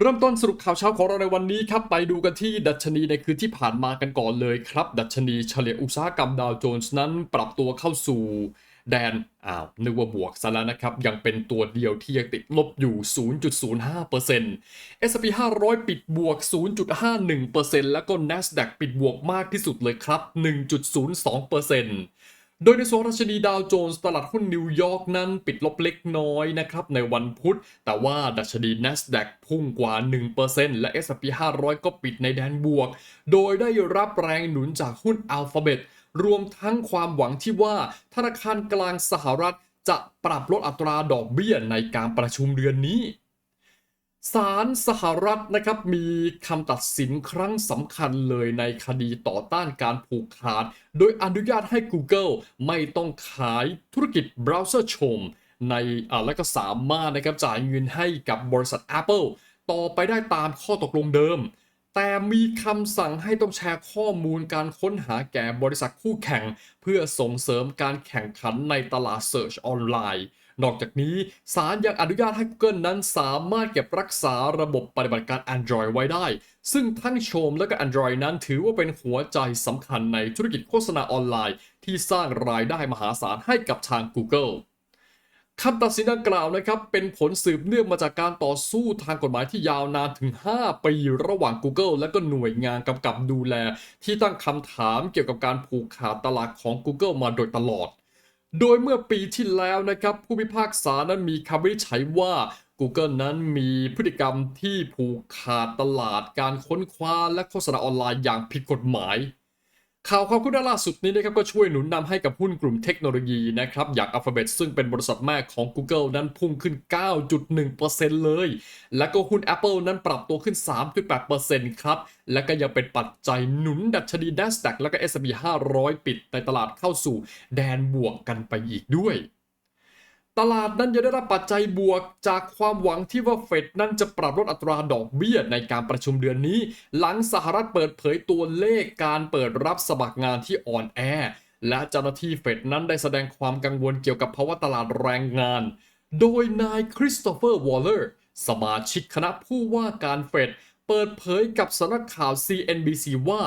เริ่มต้นสรุปข่าวเช้าของเราในวันนี้ครับ ไปดูกันที่ดัชนีในคืนที่ผ่านมากันก่อนเลยครับ ดัชนีเฉลี่ยอุตสาหกรรมดาวโจนส์นั้นปรับตัวเข้าสู่แดนอ้าวนึกว่าบวกซะแล้วนะครับ ยังเป็นตัวเดียวที่ยังติดลบอยู่ 0.05% S&P 500 ปิดบวก 0.51%แล้วก็ NASDAQ ปิดบวกมากที่สุดเลยครับ 1.02% โดยในส่วนราชนีดาวโจนส์ตลาดหุ้นนิวยอร์กนั้นปิดลบเล็กน้อยนะครับในวันพุธ แต่ว่าดัชนี NASDAQ พุ่งกว่า 1%และ S&P 500 ก็ปิดในแดนบวก โดยได้รับแรงหนุนจากหุ้น Alphabet รวมทั้งความหวังที่ว่าธนาคารกลางสหรัฐจะปรับลดอัตราดอกเบี้ยในการประชุมเดือนนี้ ศาลสหรัฐนะครับมีคำตัดสินครั้งสำคัญเลยในคดีต่อต้านการผูกขาด โดยอนุญาตให้ Google ไม่ต้องขายธุรกิจเบราว์เซอร์ชม ในและก็สามารถนะครับจ่ายเงินให้กับบริษัท Apple ต่อไปได้ตามข้อตกลงเดิม แต่มีคำสั่งให้ต้องแชร์ข้อมูลการค้นหาแก่บริษัทคู่แข่ง เพื่อส่งเสริมการแข่งขันในตลาด Search ออนไลน์ นอกจากนี้ศาลยังอนุญาตให้ Google นั้นสามารถเก็บรักษาระบบปฏิบัติการ Android ไว้ได้ ซึ่งทั้งโชมและก็ Android นั้นถือว่าเป็นหัวใจสำคัญในธุรกิจโฆษณาออนไลน์ ที่สร้างรายได้มหาศาลให้กับทาง Google คำตัดสินดังกล่าวนะครับ เป็นผลสืบเนื่องมาจากการต่อสู้ทางกฎหมายที่ยาวนานถึง 5 ปีระหว่าง Google และก็หน่วยงานกำกับดูแล ที่ตั้งคำถามเกี่ยวกับการผูกขาดตลาดของ Google มาโดยตลอด โดยเมื่อปีที่แล้วนะครับ ผู้พิพากษานั้นมีคำวินิจฉัยว่า Google นั้นมีพฤติกรรมที่ผูกขาดตลาดการค้นคว้าและโฆษณาออนไลน์อย่างผิดกฎหมาย ข่าวความคืบหน้าล่าสุดนี้นะครับก็ช่วยหนุนนำให้กับหุ้นกลุ่มเทคโนโลยีนะครับอย่าง Alphabet ซึ่งเป็นบริษัทแม่ของ Google นั้นพุ่งขึ้น 9.1%เลย และก็หุ้น Apple นั้นปรับตัวขึ้น 3.8%ครับ และก็ยังเป็นปัจจัยหนุนดัชนี NASDAQ และก็ S&P 500 ปิดในตลาดเข้าสู่แดนบวกกันไปอีกด้วย ตลาดนั้นยังได้รับปัจจัยบวกจากความหวังที่ว่าเฟดนั้นจะปรับลดอัตราดอกเบี้ยในการประชุมเดือนนี้ หลังสหรัฐเปิดเผยตัวเลขการเปิดรับสมัครงานที่อ่อนแอ และเจ้าหน้าที่เฟดนั้นได้แสดงความกังวลเกี่ยวกับภาวะตลาดแรงงาน โดยนายคริสโตเฟอร์วอลเลอร์สมาชิกคณะผู้ว่าการเฟดเปิดเผยกับสำนักข่าว CNBC ว่า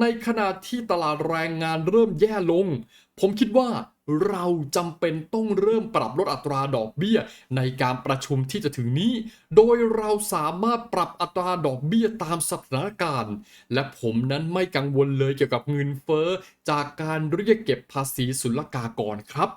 ในขณะที่ตลาดแรงงานเริ่มแย่ลง ผมคิดว่า เราจำเป็นต้องเริ่มปรับลดอัตราดอกเบี้ย ในการประชุมที่จะถึงนี้ โดยเราสามารถปรับอัตราดอกเบี้ยตามสถานการณ์ และผมนั้นไม่กังวลเลยเกี่ยวกับเงินเฟ้อจากการเรียกเก็บภาษีศุลกากรครับ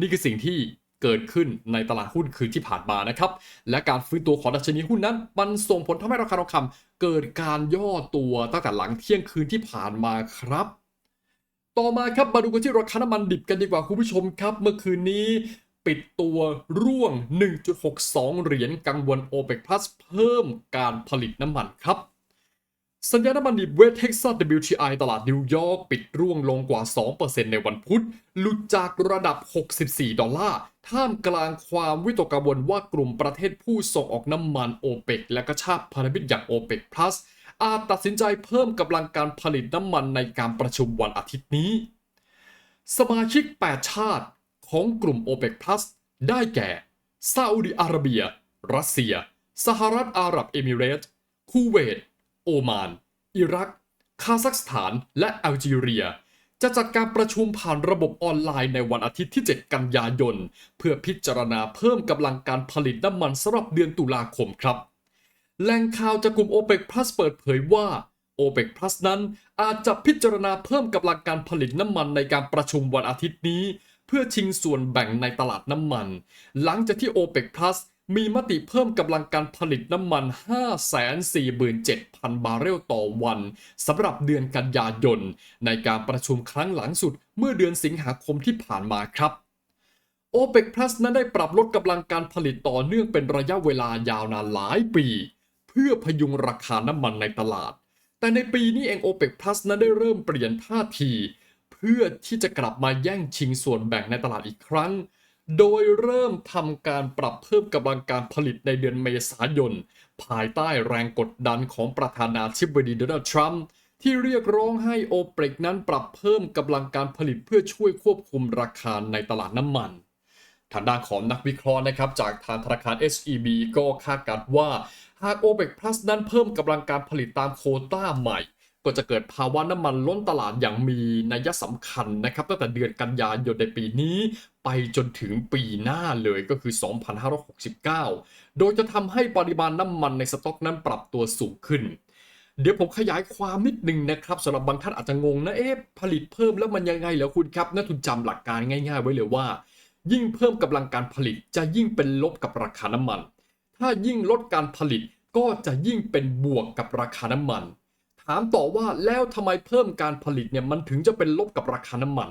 นี่คือสิ่งที่เกิดขึ้นในตลาดหุ้นคืนที่ผ่านมานะครับ และการฟื้นตัวของดัชนีหุ้นนั้น มันส่งผลทำให้ราคาทองคำเกิดการย่อตัวตั้งแต่หลังเที่ยงคืนที่ผ่านมาครับ ต่อมาครับมาดูกันที่ราคาน้ำมันดิบกันดีกว่าคุณผู้ชมครับ เมื่อคืนนี้ปิดตัวร่วง 1.62 เหรียญกังวล OPEC Plus เพิ่มการผลิตน้ำมันครับ สัญญาน้ำมันดิบเวสเท็กซัส WTI ตลาดนิวยอร์กปิดร่วงลงกว่า 2%ในวันพุธ หลุดจากระดับ 64 ดอลลาร์ ท่ามกลางความวิตกกังวลว่ากลุ่มประเทศผู้ส่งออกน้ำมัน OPEC และก็ชาติพันธมิตรอย่าง OPEC Plus อาจตัดสินใจเพิ่มกำลังการผลิตน้ำมันในการประชุมวันอาทิตย์นี้ สมาชิก 8 ชาติของกลุ่ม OPEC Plus ได้แก่ซาอุดิอาระเบีย รัสเซีย สหรัฐอาหรับเอมิเรตส์คูเวต โอมาน อิรัก คาซัคสถาน และแอลจีเรีย จะจัดการประชุมผ่านระบบออนไลน์ในวันอาทิตย์ที่ 7 กันยายน เพื่อพิจารณาเพิ่มกำลังการผลิตน้ำมันสำหรับเดือนตุลาคมครับ แหล่งข่าวจากกลุ่ม OPEC Plus เปิดเผยว่า OPEC Plus นั้นอาจจะพิจารณาเพิ่มกำลังการผลิตน้ำมันในการประชุมวันอาทิตย์นี้ เพื่อชิงส่วนแบ่งในตลาดน้ำมัน หลังจากที่ OPEC Plus มีมติเพิ่มกำลังการผลิตน้ำมัน 547,000 บาร์เรลต่อวันสำหรับเดือนกันยายน ในการประชุมครั้งหลังสุดเมื่อเดือนสิงหาคมที่ผ่านมาครับ OPEC Plus นั้นได้ปรับลดกำลังการผลิตต่อเนื่องเป็นระยะเวลายาวนานหลายปี เพื่อพยุงราคาน้ำมันในตลาด แต่ในปีนี้เอง OPEC Plus นั้นได้เริ่มเปลี่ยนท่าที เพื่อที่จะกลับมาแย่งชิงส่วนแบ่งในตลาดอีกครั้ง โดยเริ่มทำการปรับเพิ่มกำลังการผลิตในเดือนเมษายน ภายใต้แรงกดดันของประธานาธิบดีโดนัลด์ทรัมป์ที่เรียกร้องให้โอเปกนั้นปรับเพิ่มกำลังการผลิตเพื่อช่วยควบคุมราคาในตลาดน้ำมัน ทางด้านของนักวิเคราะห์นะครับจากทางธนาคาร SEB ก็คาดการณ์ว่า หาก OPEC Plus นั้นเพิ่มกำลังการผลิตตามโคต้าใหม่ ก็จะเกิดภาวะน้ำมันล้นตลาดอย่างมีนัยสำคัญนะครับ ตั้งแต่เดือนกันยายนในปีนี้ ไปจนถึงปีหน้าเลยก็คือ 2569 โดยจะทำให้ปริมาณน้ำมันในสต็อกนั้นปรับตัวสูงขึ้นเดี๋ยวผมขยายความนิดนึงนะครับสำหรับบางท่านอาจจะงงนะเอ๊ะผลิตเพิ่มแล้วมันยังไงเหรอคุณครับนักทุนจำหลักการง่าย ๆ ไว้เลยว่า ยิ่งเพิ่มกำลังการผลิตจะยิ่งเป็นลบกับราคาน้ำมัน ถ้ายิ่งลดการผลิตก็จะยิ่งเป็นบวกกับราคาน้ำมัน ถามต่อว่าแล้วทำไมเพิ่มการผลิตเนี่ยมันถึงจะเป็นลบกับราคาน้ำมัน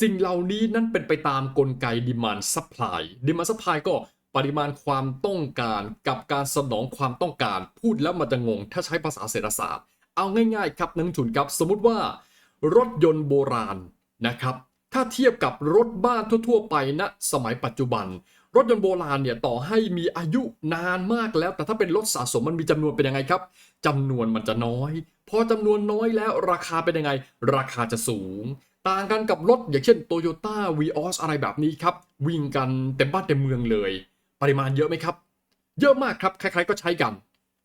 สิ่งเหล่านี้นั่นเป็นไปตามกลไก demand supply demand supply ก็ปริมาณความต้องการกับการสนองความต้องการ พูดแล้วมันจะงง ถ้าใช้ภาษาเศรษฐศาสตร์ เอาง่ายๆครับนักทุนครับสมมติว่า รถยนต์โบราณนะครับ ถ้าเทียบกับรถบ้านทั่ว ๆ ไปณสมัยปัจจุบัน รถยนต์โบราณเนี่ยต่อให้มีอายุนานมากแล้ว แต่ถ้าเป็นรถสะสมมันมีจำนวนเป็นยังไงครับจำนวนมันจะน้อย พอจำนวนน้อยแล้วราคาเป็นยังไง ราคาจะสูง ต่างกันกับรถอย่างเช่น Toyota v ีออสอะไรแบบนี้ครับ วิ่งกันเต็มบ้านเต็มเมืองเลย ปริมาณเยอะไหมครับ เยอะมากครับใครๆก็ใช้กัน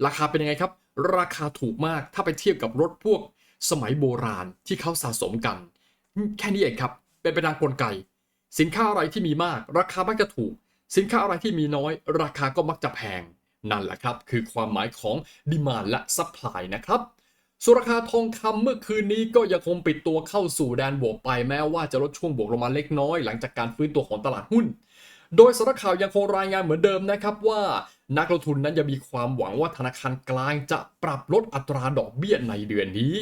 ราคาเป็นยังไงครับ ราคาถูกมากถ้าไปเทียบกับรถพวกสมัยโบราณที่เขาสะสมกัน แค่นี้เองครับ เป็นไปตามกลไก สินค้าอะไรที่มีมาก ราคามักจะถูก สินค้าอะไรที่มีน้อย ราคาก็มักจะแพง นั่นแหละครับ คือความหมายของดีมานและซัพพลายนะครับส่วนราคาทองคำเมื่อคืนนี้ก็ยังคงปิดตัวเข้าสู่แดนบวกไปแม้ว่าจะลดช่วงบวกลงมาเล็กน้อยหลังจากการฟื้นตัวของตลาดหุ้น โดยสำนักข่าวยังคงรายงานเหมือนเดิมนะครับว่า นักลงทุนนั้นยังมีความหวังว่าธนาคารกลางจะปรับลดอัตราดอกเบี้ยในเดือนนี้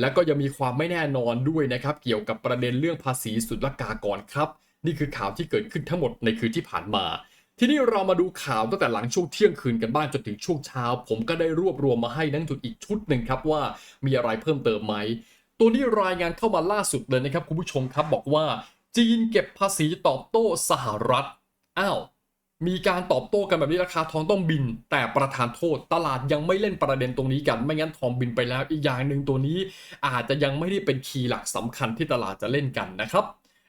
และก็ยังมีความไม่แน่นอนด้วยนะครับเกี่ยวกับประเด็นเรื่องภาษีสุลกากรครับ นี่คือข่าวที่เกิดขึ้นทั้งหมดในคืนที่ผ่านมา ทีนี้เรามาดูข่าวตั้งแต่หลังช่วงเที่ยงคืนกันบ้างจนถึงช่วงเช้า ผมก็ได้รวบรวมมาให้นักลงทุนอีกชุดหนึ่งครับว่ามีอะไรเพิ่มเติมไหม ตัวนี้รายงานเข้ามาล่าสุดเลยนะครับคุณผู้ชมครับบอกว่า จีนเก็บภาษีตอบโต้สหรัฐอ้าวมีการตอบโต้กันแบบนี้ราคาทองต้องบิน แต่ประธานโทษตลาดยังไม่เล่นประเด็นตรงนี้กัน ไม่งั้นทองบินไปแล้วอีกอย่างหนึ่งตัวนี้ อาจจะยังไม่ได้เป็นคีย์หลักสำคัญที่ตลาดจะเล่นกันนะครับ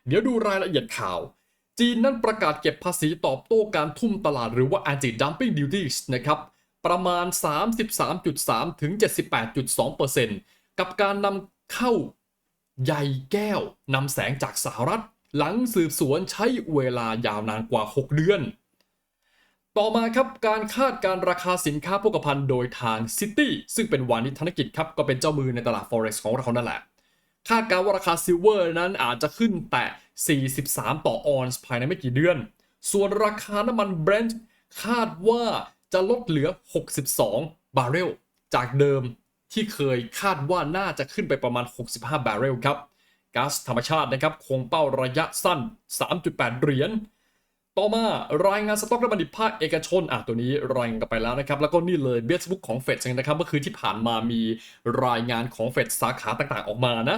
เดี๋ยวดูรายละเอียดข่าว จีนนั้นประกาศเก็บภาษีตอบโต้การทุ่มตลาดหรือว่า anti dumping duties นะครับ ประมาณ 33.3 ถึง 78.2%กับการนำเข้าใยแก้วนำแสงจากสหรัฐ หลังสืบสวนใช้เวลายาวนานกว่า 6 เดือน ต่อมาครับการคาดการราคาสินค้าโภคภัณฑ์โดยทาง City ซึ่งเป็นวานิธนกิจครับก็เป็นเจ้ามือในตลาด Forex ของเรานั่นแหละ คาดการว่าราคาซิลเวอร์นั้นอาจจะขึ้นแต่ 43 ต่อออนซ์ภายในไม่กี่เดือน ส่วนราคาน้ำมันเบรนท์คาดว่าจะลดเหลือ 62 บาร์เรล จากเดิมที่เคยคาดว่าน่าจะขึ้นไปประมาณ 65 บาร์เรลครับก๊าซธรรมชาตินะครับ คงเป้าระยะสั้น 3.8 เหรียญ ต่อมารายงานสต็อกน้ำมันดิบภาคเอกชนอะตัวนี้รายงานกันไปแล้วนะครับ แล้วก็นี่เลยเบสบุ๊กของเฟดนะครับเมื่อคืนที่ผ่านมามีรายงานของเฟดสาขาต่างๆออกมานะ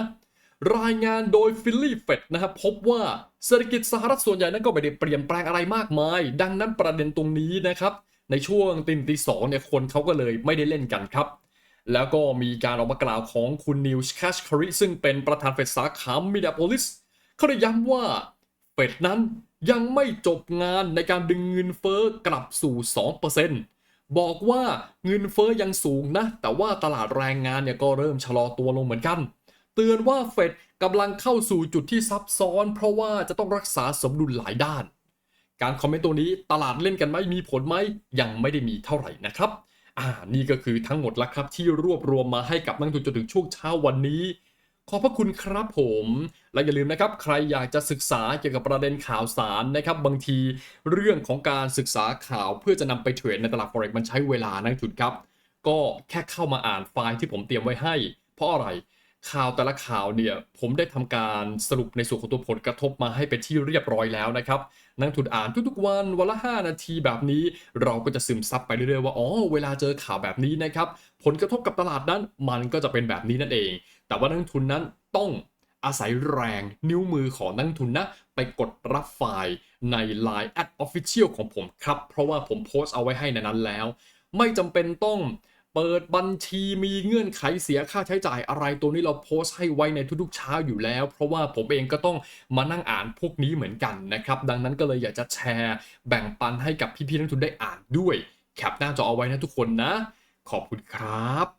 รายงานโดยฟิลลี่เฟดนะครับพบว่าเศรษฐกิจสหรัฐส่วนใหญ่นั้นก็ไม่ได้เปลี่ยนแปลงอะไรมากมาย ดังนั้นประเด็นตรงนี้นะครับ ในช่วงตีนตีสองเนี่ยคนเขาก็เลยไม่ได้เล่นกันครับแล้วก็มีการออกมากล่าวของคุณนิวส์แคชคาริซึ่งเป็นประธานเฟดสาขามิดโพลิสเขาได้ย้ำว่า เฟดนั้นยังไม่จบงานในการดึงเงินเฟ้อกลับสู่ 2%บอกว่าเงินเฟ้อยังสูงนะ แต่ว่าตลาดแรงงานเนี่ยก็เริ่มชะลอตัวลงเหมือนกัน เตือนว่าเฟดกำลังเข้าสู่จุดที่ซับซ้อน เพราะว่าจะต้องรักษาสมดุลหลายด้าน การคอมเมนต์ตัวนี้ตลาดเล่นกันไหมมีผลไหมยังไม่ได้มีเท่าไหร่นะครับอ่านี่ก็คือทั้งหมดแล้วครับที่รวบรวมมาให้กับนักทุนจนถึงช่วงเช้าวันนี้ ขอบพระคุณครับผม และอย่าลืมนะครับ ใครอยากจะศึกษาเกี่ยวกับประเด็นข่าวสารนะครับ บางทีเรื่องของการศึกษาข่าวเพื่อจะนำไปเทรดในตลาด forex มันใช้เวลานะทุนครับ ก็แค่เข้ามาอ่านไฟล์ที่ผมเตรียมไว้ให้ เพราะอะไรข่าวแต่ละข่าวเนี่ยผมได้ทำการสรุปในส่วนของตัวผลกระทบมาให้เป็นที่เรียบร้อยแล้วนะครับนักทุนอ่านทุกๆวันวันละ 5 นาทีแบบนี้ เราก็จะซึมซับไปเรื่อยๆว่าอ๋อเวลาเจอข่าวแบบนี้นะครับผลกระทบกับตลาดนั้นมันก็จะเป็นแบบนี้นั่นเอง แต่ว่านักทุนนั้นต้องอาศัยแรงนิ้วมือของนักทุนนะ ไปกดรับไฟล์ใน Line at Official ของผมครับ เพราะว่าผมโพสต์เอาไว้ให้ในนั้นแล้ว ไม่จำเป็นต้องเปิดบัญชีมีเงื่อนไขเสียค่าใช้จ่ายอะไรตัวนี้เราโพสต์ให้ไว้ในทุกๆเช้าอยู่แล้ว เพราะว่าผมเองก็ต้องมานั่งอ่านพวกนี้เหมือนกันนะครับ ดังนั้นก็เลยอยากจะแชร์ แบ่งปันให้กับพี่ๆนักทุนได้อ่านด้วย แคปหน้าจอเอาไว้นะทุกคนนะ ขอบคุณครับ